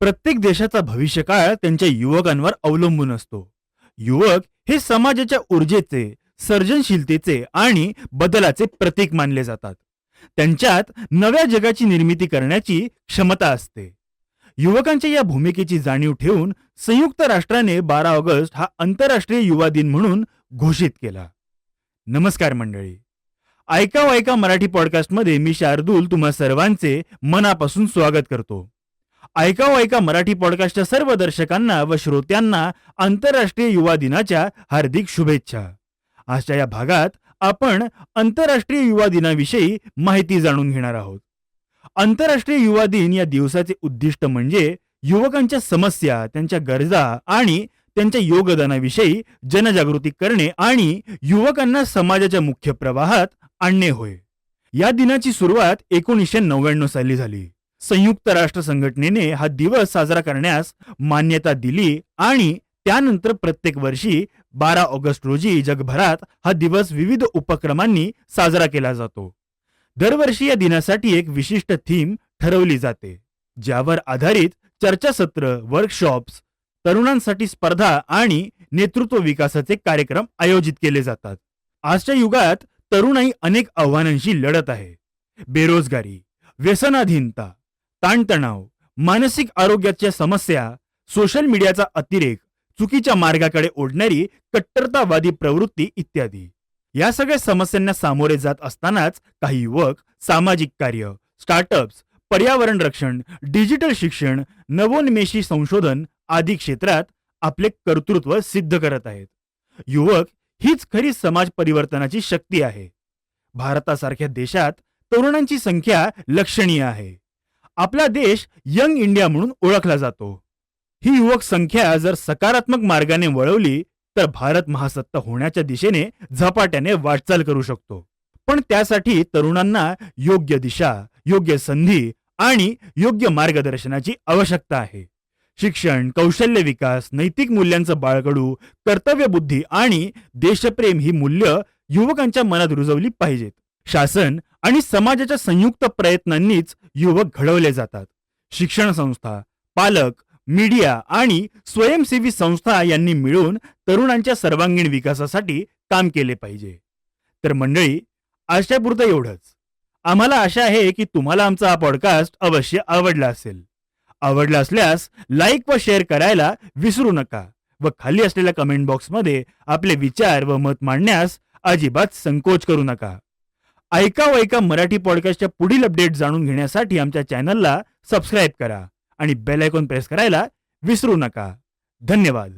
प्रत्येक देशाचा भविष्यकाळ त्यांच्या युवकांवर अवलंबून असतो. युवक हे समाजाच्या ऊर्जेचे सर्जनशीलतेचे आणि बदलाचे प्रतीक मानले जातात. त्यांच्यात नव्या जगाची निर्मिती करण्याची क्षमता असते. युवकांच्या या भूमिकेची जाणीव ठेवून संयुक्त राष्ट्राने बारा ऑगस्ट हा आंतरराष्ट्रीय युवा दिन म्हणून घोषित केला. नमस्कार मंडळी. ऐका ऐका मराठी पॉडकास्टमध्ये मी शार्दूल तुम्हा सर्वांचे मनापासून स्वागत करतो. ऐकाव ऐका मराठी पॉडकास्टच्या सर्व दर्शकांना व श्रोत्यांना आंतरराष्ट्रीय युवा दिनाच्या हार्दिक शुभेच्छा. आजच्या या भागात आपण आंतरराष्ट्रीय युवा दिनाविषयी माहिती जाणून घेणार आहोत. आंतरराष्ट्रीय युवा दिन या दिवसाचे उद्दिष्ट म्हणजे युवकांच्या समस्या त्यांच्या गरजा आणि त्यांच्या योगदानाविषयी जनजागृती करणे आणि युवकांना समाजाच्या मुख्य प्रवाहात आणणे होय. या दिनाची सुरुवात एकोणीसशे नव्याण्णव साली झाली. संयुक्त राष्ट्र संघटनेने हा दिवस साजरा करण्यास मान्यता दिली आणि त्यानंतर प्रत्येक वर्षी बारा ऑगस्ट रोजी जगभरात हा दिवस विविध उपक्रमांनी साजरा केला जातो. दरवर्षी या दिनासाठी एक विशिष्ट थीम ठरवली जाते ज्यावर आधारित चर्चासत्र वर्कशॉप्स तरुणांसाठी स्पर्धा आणि नेतृत्व विकासाचे कार्यक्रम आयोजित केले जातात. आजच्या युगात तरुणाई अनेक आव्हानांशी लढत आहे. बेरोजगारी व्यसनाधीनता ताणतणाव मानसिक आरोग्याच्या समस्या सोशल मीडियाचा अतिरेक चुकीच्या मार्गाकडे ओढणारी कट्टरतावादी प्रवृत्ती इत्यादी. या सगळ्या समस्यांना सामोरे जात असतानाच काही युवक सामाजिक कार्य स्टार्टअप्स पर्यावरण रक्षण डिजिटल शिक्षण नवोन्मेषी संशोधन आदी क्षेत्रात आपले कर्तृत्व सिद्ध करत आहेत. युवक हीच खरी समाज परिवर्तनाची शक्ती आहे. भारतासारख्या देशात तरुणांची संख्या लक्षणीय आहे. आपला देश यंग इंडिया म्हणून ओळखला जातो. ही युवक संख्या जर सकारात्मक मार्गाने वळवली तर भारत महासत्ता होण्याच्या दिशेने झपाट्याने वाटचाल करू शकतो. पण त्यासाठी तरुणांना योग्य दिशा योग्य संधी आणि योग्य मार्गदर्शनाची आवश्यकता आहे. शिक्षण कौशल्य विकास नैतिक मूल्यांचं बाळकडू कर्तव्यबुद्धी आणि देशप्रेम ही मूल्य युवकांच्या मनात रुजवली पाहिजेत. शासन आणि समाजाच्या संयुक्त प्रयत्नांनीच युवक घडवले जातात. शिक्षण संस्था पालक मीडिया आणि स्वयंसेवी संस्था यांनी मिळून तरुणांच्या सर्वांगीण विकासासाठी काम केले पाहिजे. तर मंडळी आशापुरतं एवढंच. आम्हाला आशा आहे की तुम्हाला आमचा हा पॉडकास्ट अवश्य आवडला असेल. आवडला असल्यास लाईक व शेअर करायला विसरू नका व खाली असलेल्या कमेंट बॉक्समध्ये आपले विचार व मत मांडण्यास अजिबात संकोच करू नका. ऐका व ऐका मराठी पॉडकास्टच्या पुढील अपडेट जाणून घेण्यासाठी आमच्या चॅनलला सबस्क्राईब करा आणि बेल आयकॉन प्रेस करायला विसरू नका. धन्यवाद.